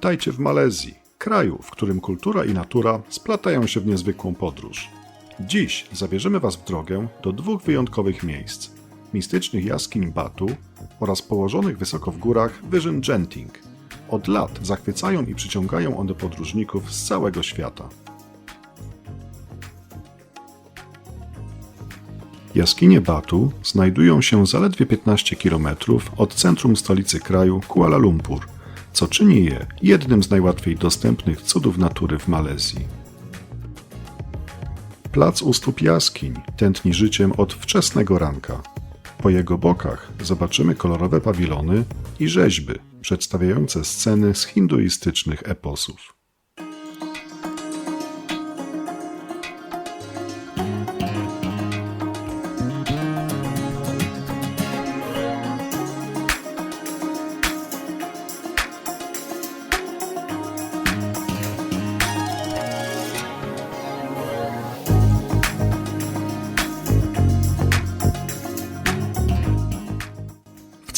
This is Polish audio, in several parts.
Witajcie w Malezji, kraju, w którym kultura i natura splatają się w niezwykłą podróż. Dziś zabierzemy Was w drogę do dwóch wyjątkowych miejsc: mistycznych jaskiń Batu oraz położonych wysoko w górach wyżyn Genting. Od lat zachwycają i przyciągają one podróżników z całego świata. Jaskinie Batu znajdują się zaledwie 15 km od centrum stolicy kraju Kuala Lumpur, co czyni je jednym z najłatwiej dostępnych cudów natury w Malezji. Plac u stóp jaskiń tętni życiem od wczesnego ranka. Po jego bokach zobaczymy kolorowe pawilony i rzeźby przedstawiające sceny z hinduistycznych eposów.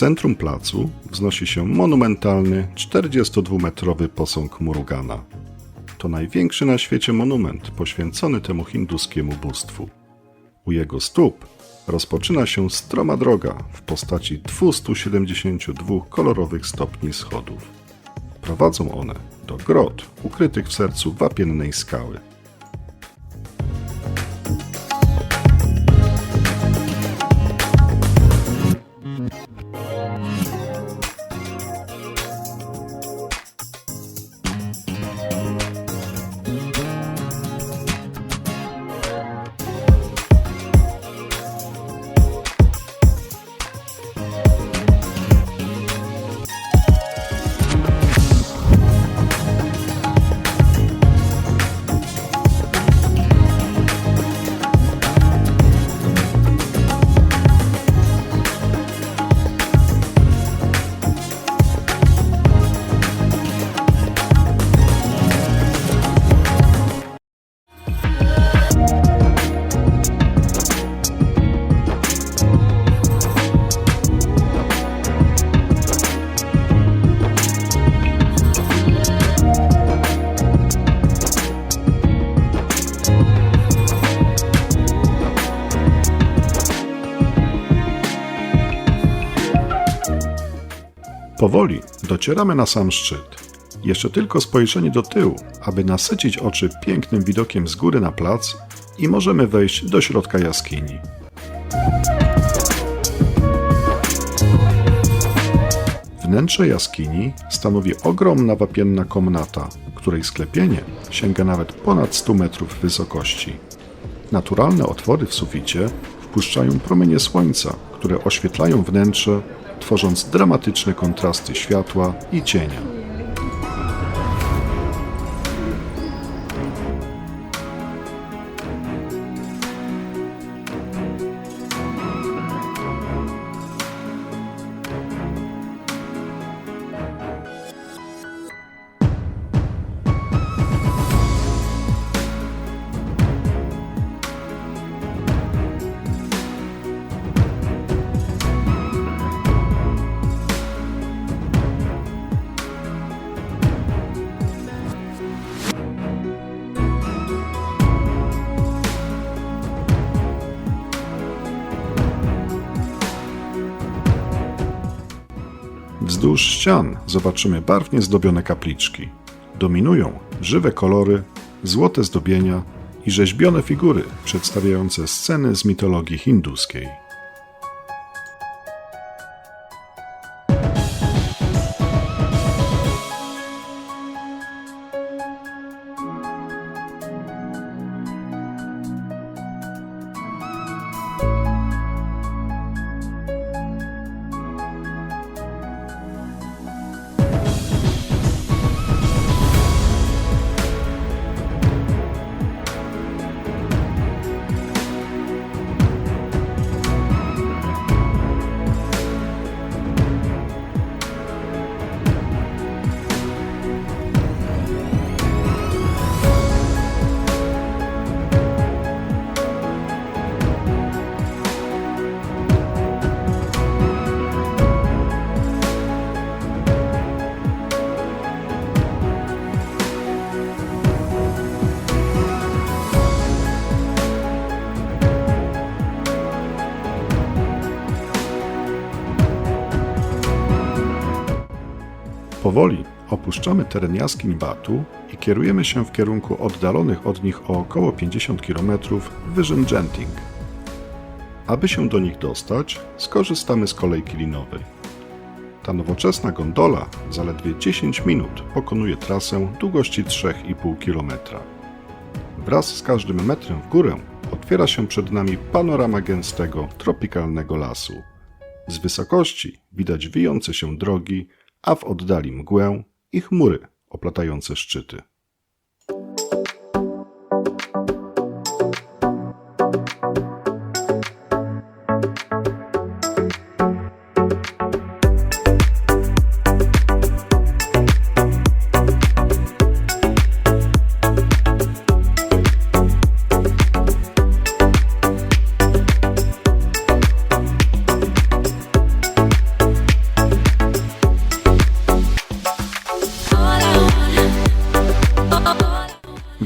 Centrum placu wznosi się monumentalny 42-metrowy posąg Murugana. To największy na świecie monument poświęcony temu hinduskiemu bóstwu. U jego stóp rozpoczyna się stroma droga w postaci 272 kolorowych stopni schodów. Prowadzą one do grot ukrytych w sercu wapiennej skały. Powoli docieramy na sam szczyt. Jeszcze tylko spojrzenie do tyłu, aby nasycić oczy pięknym widokiem z góry na plac i możemy wejść do środka jaskini. Wnętrze jaskini stanowi ogromna wapienna komnata, której sklepienie sięga nawet ponad 100 metrów wysokości. Naturalne otwory w suficie wpuszczają promienie słońca, które oświetlają wnętrze, tworząc dramatyczne kontrasty światła i cienia. Wzdłuż ścian zobaczymy barwnie zdobione kapliczki. Dominują żywe kolory, złote zdobienia i rzeźbione figury przedstawiające sceny z mitologii hinduskiej. Powoli opuszczamy teren jaskiń Batu i kierujemy się w kierunku oddalonych od nich o około 50 km wyżyn Genting. Aby się do nich dostać, skorzystamy z kolejki linowej. Ta nowoczesna gondola zaledwie 10 minut pokonuje trasę długości 3,5 km. Wraz z każdym metrem w górę otwiera się przed nami panorama gęstego, tropikalnego lasu. Z wysokości widać wijące się drogi, a w oddali mgłę i chmury oplatające szczyty.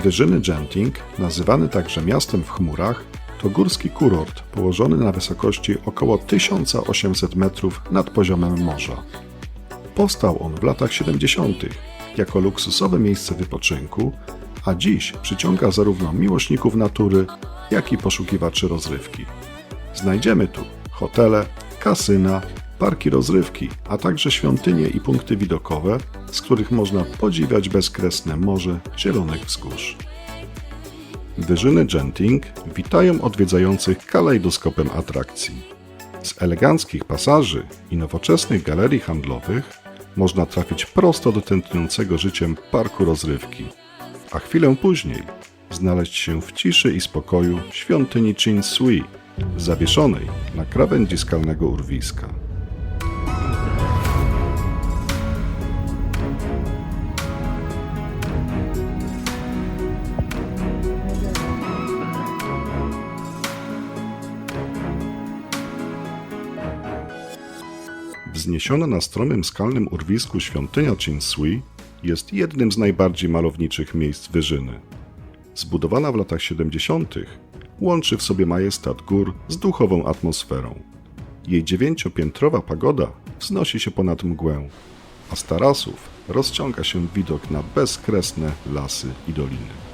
Wyżyny Genting, nazywany także miastem w chmurach, to górski kurort położony na wysokości około 1800 metrów nad poziomem morza. Powstał on w latach 70. jako luksusowe miejsce wypoczynku, a dziś przyciąga zarówno miłośników natury, jak i poszukiwaczy rozrywki. Znajdziemy tu hotele, kasyna, parki rozrywki, a także świątynie i punkty widokowe, z których można podziwiać bezkresne morze zielonych wzgórz. Wyżyny Genting witają odwiedzających kalejdoskopem atrakcji. Z eleganckich pasaży i nowoczesnych galerii handlowych można trafić prosto do tętniącego życiem parku rozrywki, a chwilę później znaleźć się w ciszy i spokoju świątyni Chin Sui, zawieszonej na krawędzi skalnego urwiska. Wzniesiona na stromym skalnym urwisku świątynia Chin Sui jest jednym z najbardziej malowniczych miejsc Wyżyny. Zbudowana w latach 70., łączy w sobie majestat gór z duchową atmosferą. Jej dziewięciopiętrowa pagoda wznosi się ponad mgłę, a z tarasów rozciąga się widok na bezkresne lasy i doliny.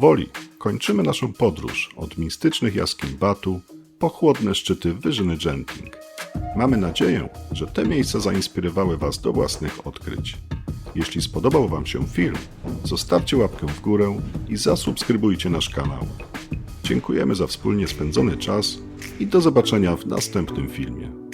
Powoli kończymy naszą podróż od mistycznych jaskiń Batu po chłodne szczyty Wyżyny Genting. Mamy nadzieję, że te miejsca zainspirowały Was do własnych odkryć. Jeśli spodobał Wam się film, zostawcie łapkę w górę i zasubskrybujcie nasz kanał. Dziękujemy za wspólnie spędzony czas i do zobaczenia w następnym filmie.